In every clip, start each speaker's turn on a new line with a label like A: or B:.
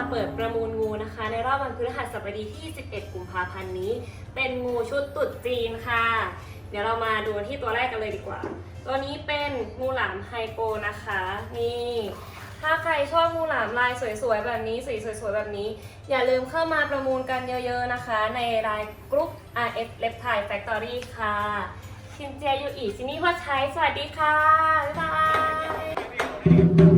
A: มาเปิดประมูลงูนะคะ ในรอบวันพฤหัสบดีที่ 11 กุมภาพันธ์นี้ เป็นงูชุดตุดจีนค่ะ เดี๋ยวเรามาดูที่ตัวแรกกันเลยดีกว่า ตัวนี้เป็นงูหลามไฮโปนะคะ นี่ ถ้าใครชอบงูหลามลายสวยๆแบบนี้สีสวยๆแบบนี้ อย่าลืมเข้ามาประมูลกันเยอะๆนะคะ ในรายกรุ๊ป RF l e p t i l e Factory ค่ะชินเจียยูอีซินี่ว่าใช้สวัสดีค่ะบ๊ายบาย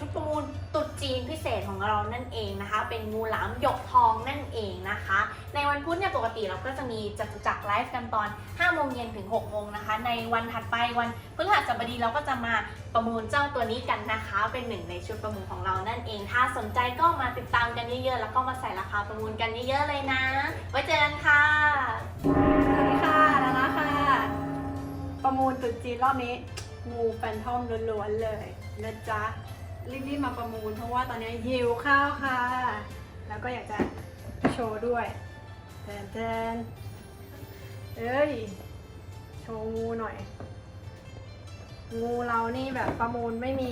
B: ชุดประมูลตรุษจีนพิเศษของเรานั่นเองนะคะ เป็นงูหลามหยกทองนั่นเองนะคะ ในวันพุธเนี่ยปกติเราก็จะมีจตุจักรไลฟ์กันตอน5โมงเย็นถึง6โมงนะคะ ในวันถัดไปวันพฤหัสบดีเราก็จะมาประมูลเจ้าตัวนี้กันนะคะ เป็นหนึ่งในชุดประมูลของเรานั่นเอง ถ้าสนใจก็มาติดตามกันเยอะๆแล้วก็มาใส่ราคาประมูลกันเยอะๆเลยนะ ไว้เจอกันค่ะ
C: สวัสดีค่ะลาล่าค่ะ ประมูลตรุษจีนรอบนี้งูแฟนทอมล้วนๆเลยนะจ๊ะ รีบๆมาประมูล เพราะว่าตอนนี้หิวข้าวค่ะ แล้วก็อยากจะโชว์ด้วยแทนแทนเอ้ย โชว์งูหน่อย งูเรานี่แบบประมูลไม่มี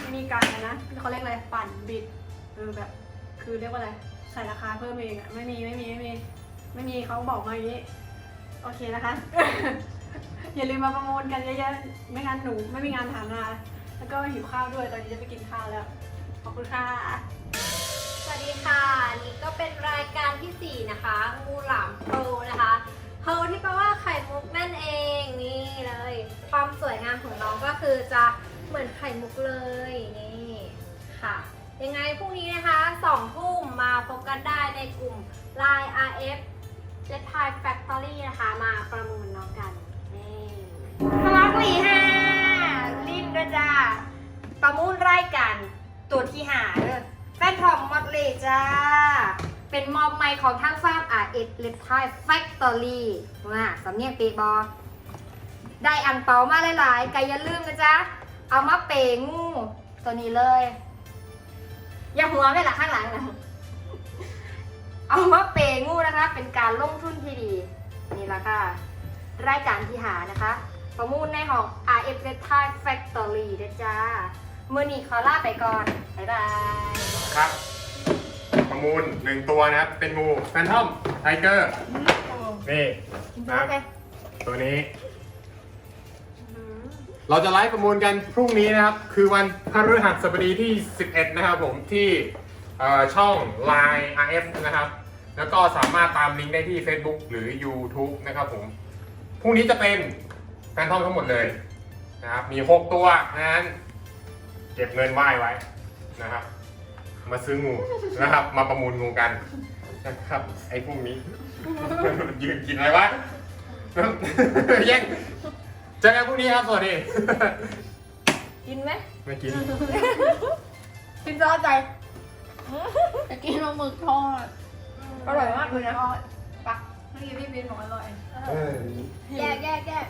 C: ไม่มีการนะเขาเรียกอะไรปั่นบิดเออแบบ คือเรียกว่าอะไรใส่ราคาเพิ่มเองอะไม่มีไม่มีไม่มีไม่มีเขาบอกมาอย่างนี้ โอเคนะคะ อย่าลืมมาประมูลกันเยอะๆ ไม่งั้นหนูไม่มีงานทำนะคะ แล้วก็หิวข้าวด้วย ตอนนี้จะไปกินข้าวแล้ว ขอบคุณค่ะ
D: สวัสดีค่ะ นี่ก็เป็นรายการที่ 4 นะคะ งูหลามโปรนะคะเพร์ลที่แปลว่าไข่มุกนั่นเอง นี่เลย ความสวยงามของน้องก็คือจะเหมือนไข่มุกเลย นี่ค่ะ ยังไงพรุ่งนี้นะคะ2ทุ่มมาพบกันได้ในกลุ่ม Line RF l e t i Factory นะคะ มาประมูลน้อง จ้า เป็นมอบใหม่ของทางฟาร์มอาเอสเลทไทแฟคตอรี่ว่าสำเนียงเปบอ ได้อังเปามาหลายๆไก็อย่าลืมนะจ๊ะ เอามาเปงูตัวนี้เลย อย่าหัวไม่ละข้างหลังนะเอามาเปงูนะคะ เป็นการลงทุนที่ดี นี่ละค่ะ รายการที่หานะคะ ประมูลในของ RF l e t i Factory นะจ๊ะมือนี้ขอลาไปก่อน บ๊ายบาย
E: ครับ ประมูลหนึ่งตัวนะครับ เป็นงูแฟนทอมไทเกอร์นี่นะครับตัวนี้ เราจะไลฟ์ประมูลกันพรุ่งนี้นะครับ คือวันพฤหัสบดีที่ 11 นะครับผมที่เอ่อช่อง Line RF นะครับ แล้วก็สามารถตามลิงก์ได้ที่ Facebook หรือ YouTube นะครับผมพรุ่งนี้จะเป็นแฟนทอมทั้งหมดเลยนะครับ มี 6 ตัว นั้น เก็บเงินไหว้ไว้นะครับ มาซื้องูนะครับ มาประมูลงูกันนะครับ ไอ้พวกนี้ ยืนกินอะไรวะแย่งเจอกันพรุ่งนี้ครับสวัสดี
D: กินไหม
E: ไม่กิน
D: กินซอสใจ
C: จะกินปลาหมึกทอด
D: อร่อยมากเลยนะ
C: ปักเมื่อกี้พี่บินบอกอร่อย
E: เออ
D: แยกแยกแยก